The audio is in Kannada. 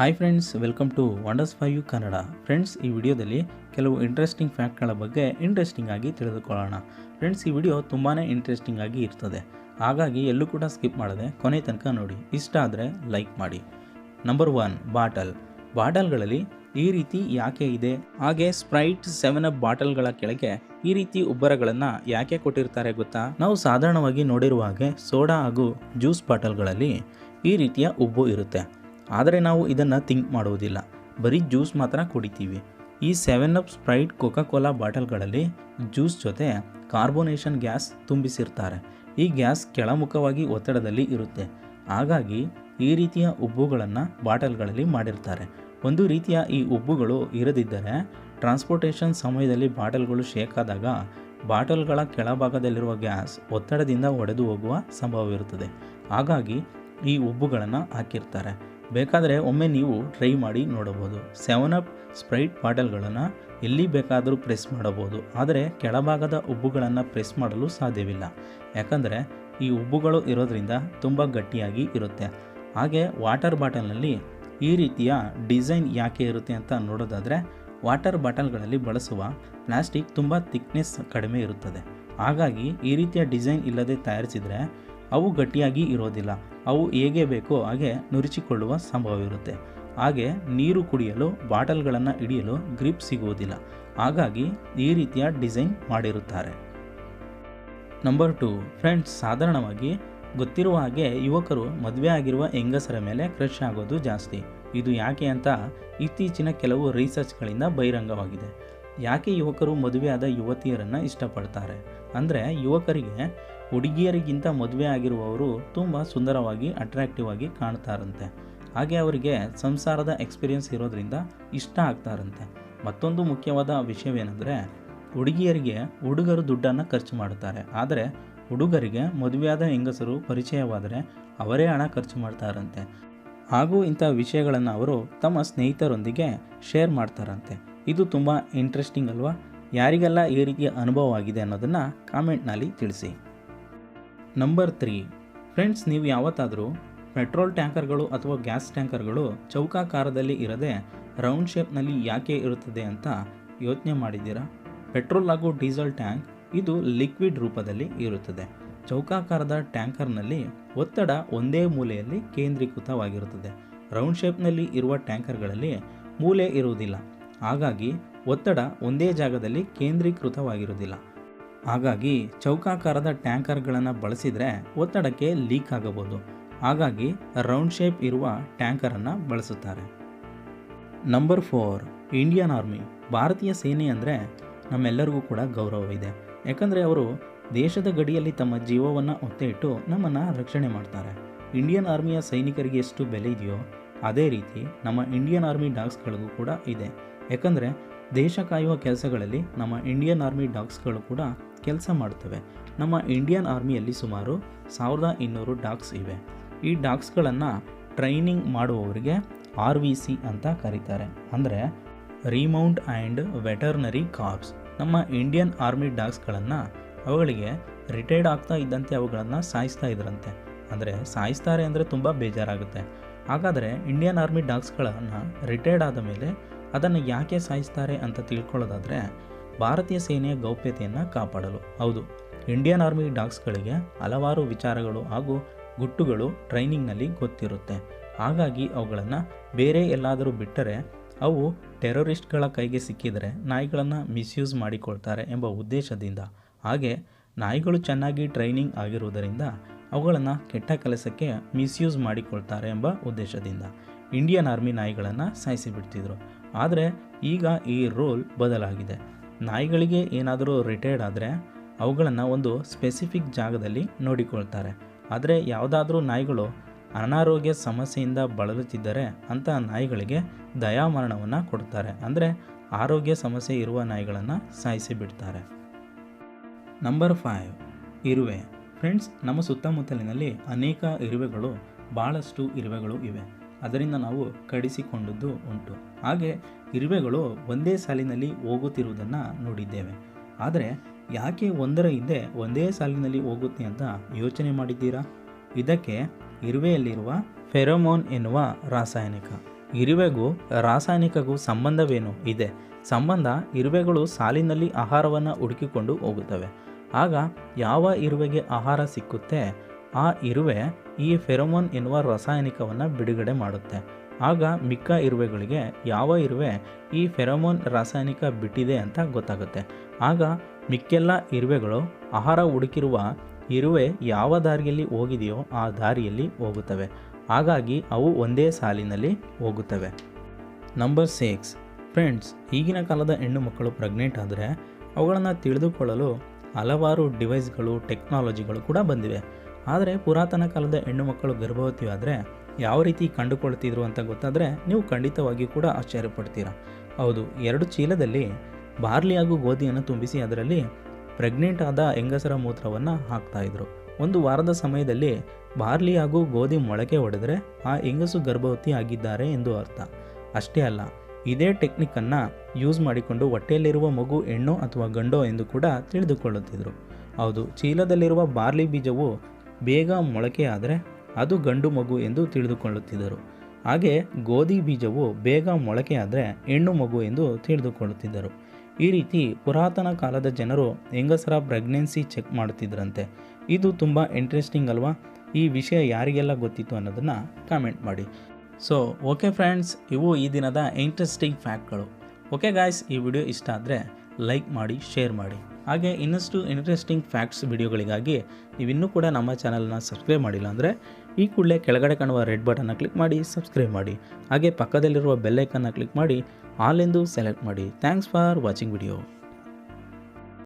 Hi friends welcome to wonders fi you Kannada friends ಈ ವಿಡಿಯೋದಲ್ಲಿ ಕೆಲವು ಇಂಟ್ರೆಸ್ಟಿಂಗ್ ಫ್ಯಾಕ್ಟ್ಗಳ ಬಗ್ಗೆ ಇಂಟ್ರೆಸ್ಟಿಂಗ್ ಆಗಿ ತಿಳಿದುಕೊಳ್ಳೋಣ. ಫ್ರೆಂಡ್ಸ್ ಈ ವಿಡಿಯೋ ತುಂಬಾ ಇಂಟ್ರೆಸ್ಟಿಂಗ್ ಆಗಿ ಇರ್ತದೆ. ಹಾಗಾಗಿ ಎಲ್ಲೂ ಕೂಡ ಸ್ಕಿಪ್ ಮಾಡದೆ ಕೊನೆ ತನಕ ನೋಡಿ. ಇಷ್ಟ ಆದರೆ ಲೈಕ್ ಮಾಡಿ. Number one bottle. ಬಾಟಲ್ಗಳಲ್ಲಿ ಈ ರೀತಿ ಯಾಕೆ ಇದೆ? ಹಾಗೆ ಸ್ಪ್ರೈಟ್ ಸೆವೆನ್ ಅಪ್ ಬಾಟಲ್ಗಳ ಕೆಳಗೆ ಈ ರೀತಿ ಉಬ್ಬರಗಳನ್ನು ಯಾಕೆ ಕೊಟ್ಟಿರ್ತಾರೆ ಗೊತ್ತಾ? ನಾವು ಸಾಧಾರಣವಾಗಿ ನೋಡಿರುವ ಹಾಗೆ ಸೋಡಾ ಹಾಗೂ ಜ್ಯೂಸ್ ಬಾಟಲ್ಗಳಲ್ಲಿ ಈ ರೀತಿಯ ಉಬ್ಬು ಇರುತ್ತೆ. ಆದರೆ ನಾವು ಇದನ್ನು ಥಿಂಕ್ ಮಾಡುವುದಿಲ್ಲ ಬರೀ ಜ್ಯೂಸ್ ಮಾತ್ರ ಕುಡಿತೀವಿ. ಈ seven up Sprite Coca Cola ಬಾಟಲ್ಗಳಲ್ಲಿ juice ಜೊತೆ ಕಾರ್ಬೋನೇಷನ್ ಗ್ಯಾಸ್ ತುಂಬಿಸಿರ್ತಾರೆ. ಈ ಗ್ಯಾಸ್ ಕೆಳಮುಖವಾಗಿ ಒತ್ತಡದಲ್ಲಿ ಇರುತ್ತೆ. ಹಾಗಾಗಿ ಈ ರೀತಿಯ ಉಬ್ಬುಗಳನ್ನು ಬಾಟಲ್ಗಳಲ್ಲಿ ಮಾಡಿರ್ತಾರೆ. ಒಂದು ರೀತಿಯ ಈ ಉಬ್ಬುಗಳು ಇರದಿದ್ದರೆ ಟ್ರಾನ್ಸ್ಪೋರ್ಟೇಷನ್ ಸಮಯದಲ್ಲಿ ಬಾಟಲ್ಗಳು ಶೇಕಾದಾಗ ಬಾಟಲ್ಗಳ ಕೆಳಭಾಗದಲ್ಲಿರುವ ಗ್ಯಾಸ್ ಒತ್ತಡದಿಂದ ಒಡೆದು ಹೋಗುವ ಸಂಭವವಿರುತ್ತದೆ. ಹಾಗಾಗಿ ಈ ಉಬ್ಬುಗಳನ್ನು ಹಾಕಿರ್ತಾರೆ. ಬೇಕಾದರೆ ಒಮ್ಮೆ ನೀವು ಟ್ರೈ ಮಾಡಿ ನೋಡಬಹುದು. ಸೆವೆನ್ ಅಪ್ ಸ್ಪ್ರೈಟ್ ಬಾಟಲ್ಗಳನ್ನು ಎಲ್ಲಿ ಬೇಕಾದರೂ ಪ್ರೆಸ್ ಮಾಡಬಹುದು. ಆದರೆ ಕೆಳಭಾಗದ ಉಬ್ಬುಗಳನ್ನು ಪ್ರೆಸ್ ಮಾಡಲು ಸಾಧ್ಯವಿಲ್ಲ. ಯಾಕಂದರೆ ಈ ಉಬ್ಬುಗಳು ಇರೋದ್ರಿಂದ ತುಂಬ ಗಟ್ಟಿಯಾಗಿ ಇರುತ್ತೆ. ಹಾಗೆ ವಾಟರ್ ಬಾಟಲ್ನಲ್ಲಿ ಈ ರೀತಿಯ ಡಿಸೈನ್ ಯಾಕೆ ಇರುತ್ತೆ ಅಂತ ನೋಡೋದಾದರೆ ವಾಟರ್ ಬಾಟಲ್ಗಳಲ್ಲಿ ಬಳಸುವ ಪ್ಲಾಸ್ಟಿಕ್ ತುಂಬ ಥಿಕ್ನೆಸ್ ಕಡಿಮೆ ಇರುತ್ತದೆ. ಹಾಗಾಗಿ ಈ ರೀತಿಯ ಡಿಸೈನ್ ಇಲ್ಲದೆ ತಯಾರಿಸಿದರೆ ಅವು ಗಟ್ಟಿಯಾಗಿ ಇರೋದಿಲ್ಲ. ಅವು ಹೇಗೆ ಬೇಕೋ ಹಾಗೆ ನುರಿಚಿಕೊಳ್ಳುವ ಸಂಭವವಿರುತ್ತೆ. ಹಾಗೆ ನೀರು ಕುಡಿಯಲು, ಬಾಟಲ್ಗಳನ್ನು ಹಿಡಿಯಲು ಗ್ರಿಪ್ ಸಿಗುವುದಿಲ್ಲ. ಹಾಗಾಗಿ ಈ ರೀತಿಯ ಡಿಸೈನ್ ಮಾಡಿರುತ್ತಾರೆ. ನಂಬರ್ ಟು, ಫ್ರೆಂಡ್ಸ್, ಸಾಧಾರಣವಾಗಿ ಗೊತ್ತಿರುವ ಹಾಗೆ ಯುವಕರು ಮದುವೆ ಆಗಿರುವ ಹೆಂಗಸರ ಮೇಲೆ ಕ್ರಶ್ ಆಗೋದು ಜಾಸ್ತಿ. ಇದು ಯಾಕೆ ಅಂತ ಇತ್ತೀಚಿನ ಕೆಲವು ರಿಸರ್ಚ್ಗಳಿಂದ ಬಹಿರಂಗವಾಗಿದೆ. ಯಾಕೆ ಯುವಕರು ಮದುವೆಯಾದ ಯುವತಿಯರನ್ನು ಇಷ್ಟಪಡ್ತಾರೆ? ಅಂದರೆ ಯುವಕರಿಗೆ ಹುಡುಗಿಯರಿಗಿಂತ ಮದುವೆ ಆಗಿರುವವರು ತುಂಬ ಸುಂದರವಾಗಿ ಅಟ್ರಾಕ್ಟಿವ್ ಆಗಿ ಕಾಣ್ತಾರಂತೆ. ಹಾಗೆ ಅವರಿಗೆ ಸಂಸಾರದ ಎಕ್ಸ್ಪೀರಿಯನ್ಸ್ ಇರೋದ್ರಿಂದ ಇಷ್ಟ ಆಗ್ತಾರಂತೆ. ಮತ್ತೊಂದು ಮುಖ್ಯವಾದ ವಿಷಯವೇನೆಂದರೆ, ಹುಡುಗಿಯರಿಗೆ ಹುಡುಗರು ದುಡ್ಡನ್ನು ಖರ್ಚು ಮಾಡುತ್ತಾರೆ. ಆದರೆ ಹುಡುಗರಿಗೆ ಮದುವೆಯಾದ ಹೆಂಗಸರು ಪರಿಚಯವಾದರೆ ಅವರೇ ಹಣ ಖರ್ಚು ಮಾಡ್ತಾರಂತೆ. ಹಾಗೂ ಇಂಥ ವಿಷಯಗಳನ್ನು ಅವರು ತಮ್ಮ ಸ್ನೇಹಿತರೊಂದಿಗೆ ಶೇರ್ ಮಾಡ್ತಾರಂತೆ. ಇದು ತುಂಬ ಇಂಟ್ರೆಸ್ಟಿಂಗ್ ಅಲ್ವಾ? ಯಾರಿಗೆಲ್ಲ ಈ ರೀತಿಯ ಅನುಭವ ಆಗಿದೆ ಅನ್ನೋದನ್ನು ಕಾಮೆಂಟ್ನಲ್ಲಿ ತಿಳಿಸಿ. ನಂಬರ್ ತ್ರೀ ಫ್ರೆಂಡ್ಸ್ ನೀವು ಯಾವತ್ತಾದರೂ ಪೆಟ್ರೋಲ್ ಟ್ಯಾಂಕರ್ಗಳು ಅಥವಾ ಗ್ಯಾಸ್ ಟ್ಯಾಂಕರ್ಗಳು ಚೌಕಾಕಾರದಲ್ಲಿ ಇರದೆ ರೌಂಡ್ ಶೇಪ್ನಲ್ಲಿ ಯಾಕೆ ಇರುತ್ತದೆ ಅಂತ ಯೋಚನೆ ಮಾಡಿದ್ದೀರಾ? ಪೆಟ್ರೋಲ್ ಹಾಗೂ ಡೀಸೆಲ್ ಟ್ಯಾಂಕ್ ಇದು ಲಿಕ್ವಿಡ್ ರೂಪದಲ್ಲಿ ಇರುತ್ತದೆ. ಚೌಕಾಕಾರದ ಟ್ಯಾಂಕರ್ನಲ್ಲಿ ಒತ್ತಡ ಒಂದೇ ಮೂಲೆಯಲ್ಲಿ ಕೇಂದ್ರೀಕೃತವಾಗಿರುತ್ತದೆ. ರೌಂಡ್ ಶೇಪ್ನಲ್ಲಿ ಇರುವ ಟ್ಯಾಂಕರ್ಗಳಲ್ಲಿ ಮೂಲೆ ಇರುವುದಿಲ್ಲ. ಹಾಗಾಗಿ ಒತ್ತಡ ಒಂದೇ ಜಾಗದಲ್ಲಿ ಕೇಂದ್ರೀಕೃತವಾಗಿರುವುದಿಲ್ಲ. ಹಾಗಾಗಿ ಚೌಕಾಕಾರದ ಟ್ಯಾಂಕರ್ಗಳನ್ನು ಬಳಸಿದರೆ ಒತ್ತಡಕ್ಕೆ ಲೀಕ್ ಆಗಬಹುದು. ಹಾಗಾಗಿ ರೌಂಡ್ ಶೇಪ್ ಇರುವ ಟ್ಯಾಂಕರನ್ನು ಬಳಸುತ್ತಾರೆ. Number four, Indian army. ಭಾರತೀಯ ಸೇನೆ ಅಂದರೆ ನಮ್ಮೆಲ್ಲರಿಗೂ ಕೂಡ ಗೌರವವಿದೆ ಯಾಕಂದರೆ ಅವರು ದೇಶದ ಗಡಿಯಲ್ಲಿ ತಮ್ಮ ಜೀವವನ್ನು ಒತ್ತೆ ಇಟ್ಟು ನಮ್ಮನ್ನು ರಕ್ಷಣೆ ಮಾಡ್ತಾರೆ. ಇಂಡಿಯನ್ ಆರ್ಮಿಯ ಸೈನಿಕರಿಗೆ ಎಷ್ಟು ಬೆಲೆ ಇದೆಯೋ ಅದೇ ರೀತಿ ನಮ್ಮ ಇಂಡಿಯನ್ ಆರ್ಮಿ ಡಾಗ್ಸ್ಗಳಿಗೂ ಕೂಡ ಇದೆ. ಯಾಕಂದರೆ ದೇಶ ಕಾಯುವ ಕೆಲಸಗಳಲ್ಲಿ ನಮ್ಮ ಇಂಡಿಯನ್ ಆರ್ಮಿ ಡಾಗ್ಸ್ಗಳು ಕೂಡ ಕೆಲಸ ಮಾಡುತ್ತವೆ. ನಮ್ಮ ಇಂಡಿಯನ್ ಆರ್ಮಿಯಲ್ಲಿ ಸುಮಾರು ಸಾವಿರದ ಇನ್ನೂರು ಡಾಗ್ಸ್ ಇವೆ. ಈ ಡಾಗ್ಸ್ಗಳನ್ನು ಟ್ರೈನಿಂಗ್ ಮಾಡುವವರಿಗೆ ಆರ್ ವಿ ಸಿ ಅಂತ ಕರೀತಾರೆ. ಅಂದರೆ ರಿಮೌಂಟ್ ಆ್ಯಂಡ್ ವೆಟರ್ನರಿ ಕಾರ್ಪ್ಸ್. ನಮ್ಮ ಇಂಡಿಯನ್ ಆರ್ಮಿ ಡಾಗ್ಸ್ಗಳನ್ನು ಅವುಗಳಿಗೆ ರಿಟೈರ್ಡ್ ಆಗ್ತಾ ಇದ್ದಂತೆ ಅವುಗಳನ್ನು ಸಾಯಿಸ್ತಾ ಇದ್ರಂತೆ. ಅಂದರೆ ಸಾಯಿಸ್ತಾರೆ ಅಂದರೆ ತುಂಬ ಬೇಜಾರಾಗುತ್ತೆ. ಹಾಗಾದರೆ ಇಂಡಿಯನ್ ಆರ್ಮಿ ಡಾಗ್ಸ್ಗಳನ್ನು ರಿಟೈರ್ಡ್ ಆದ ಮೇಲೆ ಅದನ್ನು ಯಾಕೆ ಸಾಯಿಸ್ತಾರೆ ಅಂತ ತಿಳ್ಕೊಳ್ಳೋದಾದರೆ ಭಾರತೀಯ ಸೇನೆಯ ಗೌಪ್ಯತೆಯನ್ನು ಕಾಪಾಡಲು. ಹೌದು, ಇಂಡಿಯನ್ ಆರ್ಮಿ ಡಾಗ್ಸ್ಗಳಿಗೆ ಹಲವಾರು ವಿಚಾರಗಳು ಹಾಗೂ ಗುಟ್ಟುಗಳು ಟ್ರೈನಿಂಗ್ನಲ್ಲಿ ಗೊತ್ತಿರುತ್ತೆ. ಹಾಗಾಗಿ ಅವುಗಳನ್ನು ಬೇರೆ ಎಲ್ಲಾದರೂ ಬಿಟ್ಟರೆ ಅವು ಟೆರರಿಸ್ಟ್ಗಳ ಕೈಗೆ ಸಿಕ್ಕಿದರೆ ನಾಯಿಗಳನ್ನು ಮಿಸ್ಯೂಸ್ ಮಾಡಿಕೊಳ್ತಾರೆ ಎಂಬ ಉದ್ದೇಶದಿಂದ. ಹಾಗೆ ನಾಯಿಗಳು ಚೆನ್ನಾಗಿ ಟ್ರೈನಿಂಗ್ ಆಗಿರುವುದರಿಂದ ಅವುಗಳನ್ನು ಕೆಟ್ಟ ಕೆಲಸಕ್ಕೆ ಮಿಸ್ಯೂಸ್ ಮಾಡಿಕೊಳ್ತಾರೆ ಎಂಬ ಉದ್ದೇಶದಿಂದ ಇಂಡಿಯನ್ ಆರ್ಮಿ ನಾಯಿಗಳನ್ನು ಸಾಯಿಸಿಬಿಡ್ತಿದ್ರು. ಆದರೆ ಈಗ ಈ ರೋಲ್ ಬದಲಾಗಿದೆ. ನಾಯಿಗಳಿಗೆ ಏನಾದರೂ ರಿಟೈರ್ಡ್ ಆದರೆ ಅವುಗಳನ್ನು ಒಂದು ಸ್ಪೆಸಿಫಿಕ್ ಜಾಗದಲ್ಲಿ ನೋಡಿಕೊಳ್ತಾರೆ. ಆದರೆ ಯಾವುದಾದ್ರೂ ನಾಯಿಗಳು ಅನಾರೋಗ್ಯ ಸಮಸ್ಯೆಯಿಂದ ಬಳಲುತ್ತಿದ್ದರೆ ಅಂತ ನಾಯಿಗಳಿಗೆ ದಯಾಮರಣವನ್ನು ಕೊಡ್ತಾರೆ. ಅಂದರೆ ಆರೋಗ್ಯ ಸಮಸ್ಯೆ ಇರುವ ನಾಯಿಗಳನ್ನು ಸಾಯಿಸಿ ಬಿಡ್ತಾರೆ. ನಂಬರ್ ಫೈವ್ ಇರುವೆ. ಫ್ರೆಂಡ್ಸ್ ನಮ್ಮ ಸುತ್ತಮುತ್ತಲಿನಲ್ಲಿ ಅನೇಕ ಇರುವೆಗಳು ಭಾಳಷ್ಟು ಇರುವೆಗಳು ಇವೆ. ಅದರಿಂದ ನಾವು ಕಡಿಸಿಕೊಂಡದ್ದು ಉಂಟು. ಹಾಗೆ ಇರುವೆಗಳು ಒಂದೇ ಸಾಲಿನಲ್ಲಿ ಹೋಗುತ್ತಿರುವುದನ್ನು ನೋಡಿದ್ದೇವೆ. ಆದರೆ ಯಾಕೆ ಒಂದರ ಹಿಂದೆ ಒಂದೇ ಸಾಲಿನಲ್ಲಿ ಹೋಗುತ್ತೆ ಅಂತ ಯೋಚನೆ ಮಾಡಿದ್ದೀರಾ? ಇದಕ್ಕೆ ಇರುವೆಯಲ್ಲಿರುವ ಫೆರೋಮೋನ್ ಎನ್ನುವ ರಾಸಾಯನಿಕ. ಇರುವೆಗೂ ರಾಸಾಯನಿಕಗೂ ಸಂಬಂಧವೇನು? ಇದೆ. ಸಂಬಂಧ ಇರುವೆಗಳು ಸಾಲಿನಲ್ಲಿ ಆಹಾರವನ್ನು ಹುಡುಕಿಕೊಂಡು ಹೋಗುತ್ತವೆ. ಆಗ ಯಾವ ಇರುವೆಗೆ ಆಹಾರ ಸಿಕ್ಕುತ್ತೆ? ಆ ಇರುವೆ ಈ ಫೆರೋಮೋನ್ ಎನ್ನುವ ರಾಸಾಯನಿಕವನ್ನು ಬಿಡುಗಡೆ ಮಾಡುತ್ತೆ. ಆಗ ಮಿಕ್ಕ ಇರುವೆಗಳಿಗೆ ಯಾವ ಇರುವೆ ಈ ಫೆರೋಮೋನ್ ರಾಸಾಯನಿಕ ಬಿಟ್ಟಿದೆ ಅಂತ ಗೊತ್ತಾಗುತ್ತೆ. ಆಗ ಮಿಕ್ಕೆಲ್ಲ ಇರುವೆಗಳು ಆಹಾರ ಹುಡುಕಿರುವ ಇರುವೆ ಯಾವ ದಾರಿಯಲ್ಲಿ ಹೋಗಿದೆಯೋ ಆ ದಾರಿಯಲ್ಲಿ ಹೋಗುತ್ತವೆ. ಹಾಗಾಗಿ ಅವು ಒಂದೇ ಸಾಲಿನಲ್ಲಿ ಹೋಗುತ್ತವೆ. ನಂಬರ್ ಸಿಕ್ಸ್ ಫ್ರೆಂಡ್ಸ್ ಈಗಿನ ಕಾಲದ ಹೆಣ್ಣು ಮಕ್ಕಳು ಪ್ರೆಗ್ನೆಂಟ್ ಆದರೆ ಅವುಗಳನ್ನು ತಿಳಿದುಕೊಳ್ಳಲು ಹಲವಾರು ಡಿವೈಸ್ಗಳು ಟೆಕ್ನಾಲಜಿಗಳು ಕೂಡ ಬಂದಿವೆ. ಆದರೆ ಪುರಾತನ ಕಾಲದ ಹೆಣ್ಣು ಮಕ್ಕಳು ಗರ್ಭವತಿಯಾದರೆ ಯಾವ ರೀತಿ ಕಂಡುಕೊಳ್ತಿದ್ರು ಅಂತ ಗೊತ್ತಾದರೆ ನೀವು ಖಂಡಿತವಾಗಿಯೂ ಕೂಡ ಆಶ್ಚರ್ಯಪಡ್ತೀರಾ. ಹೌದು, ಎರಡು ಚೀಲದಲ್ಲಿ ಬಾರ್ಲಿ ಹಾಗೂ ಗೋಧಿಯನ್ನು ತುಂಬಿಸಿ ಅದರಲ್ಲಿ ಪ್ರೆಗ್ನೆಂಟ್ ಆದ ಹೆಂಗಸರ ಮೂತ್ರವನ್ನು ಹಾಕ್ತಾಯಿದ್ರು ಒಂದು ವಾರದ ಸಮಯದಲ್ಲಿ ಬಾರ್ಲಿ ಹಾಗೂ ಗೋಧಿ ಮೊಳಕೆ ಹೊಡೆದರೆ ಆ ಹೆಂಗಸು ಗರ್ಭವತಿ ಆಗಿದ್ದಾರೆ ಎಂದು ಅರ್ಥ. ಅಷ್ಟೇ ಅಲ್ಲ, ಇದೇ ಟೆಕ್ನಿಕ್ಕನ್ನು ಯೂಸ್ ಮಾಡಿಕೊಂಡು ಹೊಟ್ಟೆಯಲ್ಲಿರುವ ಮಗು, ಹೆಣ್ಣು ಅಥವಾ ಗಂಡೋ ಎಂದು ಕೂಡ ತಿಳಿದುಕೊಳ್ಳುತ್ತಿದ್ದರು ಹೌದು, ಚೀಲದಲ್ಲಿರುವ ಬಾರ್ಲಿ ಬೀಜವು ಬೇಗ ಮೊಳಕೆಯಾದರೆ ಅದು ಗಂಡು ಮಗು ಎಂದು ತಿಳಿದುಕೊಳ್ಳುತ್ತಿದ್ದರು. ಹಾಗೆ ಗೋಧಿ ಬೀಜವು ಬೇಗ ಮೊಳಕೆಯಾದರೆ ಹೆಣ್ಣು ಮಗು ಎಂದು ತಿಳಿದುಕೊಳ್ಳುತ್ತಿದ್ದರು. ಈ ರೀತಿ ಪುರಾತನ ಕಾಲದ ಜನರು ಹೆಂಗಸರ ಪ್ರೆಗ್ನೆನ್ಸಿ ಚೆಕ್ ಮಾಡುತ್ತಿದ್ದರಂತೆ. ಇದು ತುಂಬ ಇಂಟ್ರೆಸ್ಟಿಂಗ್ ಅಲ್ವಾ? ಈ ವಿಷಯ ಯಾರಿಗೆಲ್ಲ ಗೊತ್ತಿತ್ತು ಅನ್ನೋದನ್ನು ಕಾಮೆಂಟ್ ಮಾಡಿ. ಸೊ ಓಕೆ ಫ್ರೆಂಡ್ಸ್ ಇವು ಈ ದಿನದ ಇಂಟ್ರೆಸ್ಟಿಂಗ್ ಫ್ಯಾಕ್ಟ್ಗಳು ಓಕೆ ಗಾಯ್ಸ್ ಈ ವಿಡಿಯೋ ಇಷ್ಟ ಆದರೆ ಲೈಕ್ ಮಾಡಿ ಶೇರ್ ಮಾಡಿ. ಹಾಗೆ ಇನ್ನಷ್ಟು ಇಂಟ್ರೆಸ್ಟಿಂಗ್ ಫ್ಯಾಕ್ಟ್ಸ್ ವಿಡಿಯೋಗಳಿಗಾಗಿ ನೀವಿನ್ನೂ ಕೂಡ ನಮ್ಮ ಚಾನಲ್ನ ಸಬ್ಸ್ಕ್ರೈಬ್ ಮಾಡಿಲ್ಲ ಅಂದರೆ ಈ ಕೂಡಲೇ ಕೆಳಗಡೆ ಕಾಣುವ ರೆಡ್ ಬಟನ್ನ ಕ್ಲಿಕ್ ಮಾಡಿ ಸಬ್ಸ್ಕ್ರೈಬ್ ಮಾಡಿ. ಹಾಗೆ ಪಕ್ಕದಲ್ಲಿರುವ ಬೆಲ್ಲೈಕನ್ನ ಕ್ಲಿಕ್ ಮಾಡಿ, ಆಲ್ ಎಂದು ಸೆಲೆಕ್ಟ್ ಮಾಡಿ. Thanks for watching video